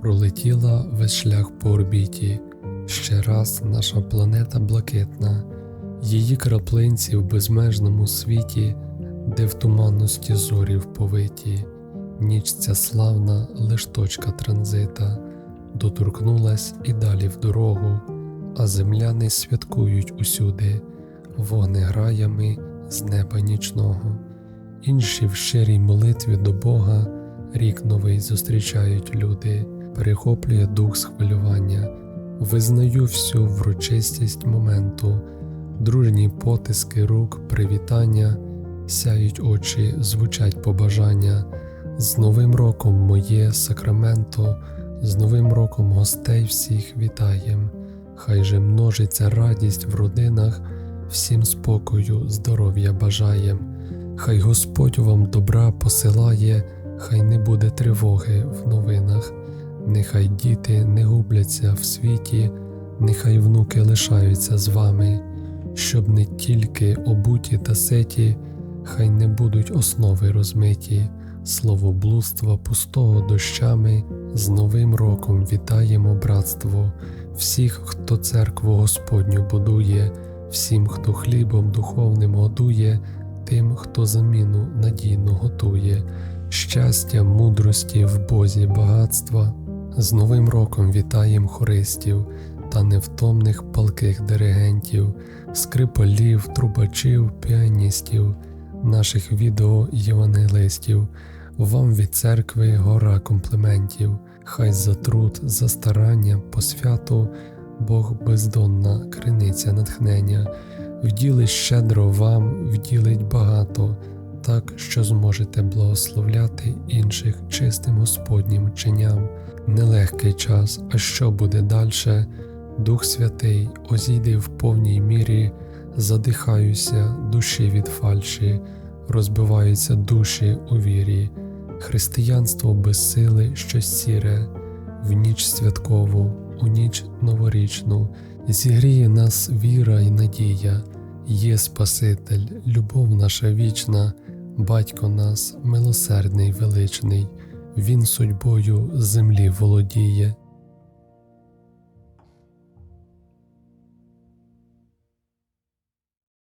Пролетіла весь шлях по орбіті. Ще раз наша планета блакитна, її краплинці в безмежному світі, де в туманності зорі вповиті. Ніч ця славна, лиш точка транзита, доторкнулась і далі в дорогу, а земляни святкують усюди, вогнеграями з неба нічного. Інші в щирій молитві до Бога рік новий зустрічають люди, перехоплює дух схвилювання, визнаю всю врочистість моменту, дружні потиски рук, привітання, сяють очі, звучать побажання. З Новим роком моє Сакраменто, з Новим роком гостей всіх вітаєм. Хай же множиться радість в родинах, всім спокою, здоров'я бажаєм. Хай Господь вам добра посилає, хай не буде тривоги в новинах, нехай діти не губляться в світі, нехай внуки лишаються з вами, щоб не тільки обуті та ситі, хай не будуть основи розмиті, словоблудства пустого дощами, з Новим роком вітаємо братство, всіх, хто церкву Господню будує, всім, хто хлібом духовним годує тим, хто заміну надійно готує, щастя, мудрості в Бозі багатства. З Новим роком вітаєм хористів та невтомних палких диригентів, скрипалів, трубачів, піаністів, наших відео євангелистів. Вам від церкви гора компліментів, хай за труд, за старання, по святу, Бог бездонна криниця натхнення. Вділить щедро вам, вділить багато, так що зможете благословляти інших чистим Господнім чиням. Нелегкий час, а що буде дальше? Дух Святий, озійди в повній мірі, задихаюся душі від фальші, розбиваються душі у вірі, християнство без сили щось сіре, в ніч святкову, у ніч новорічну. Зігріє нас віра і надія, є Спаситель, любов наша вічна, Батько нас милосердний величний, Він судьбою землі володіє.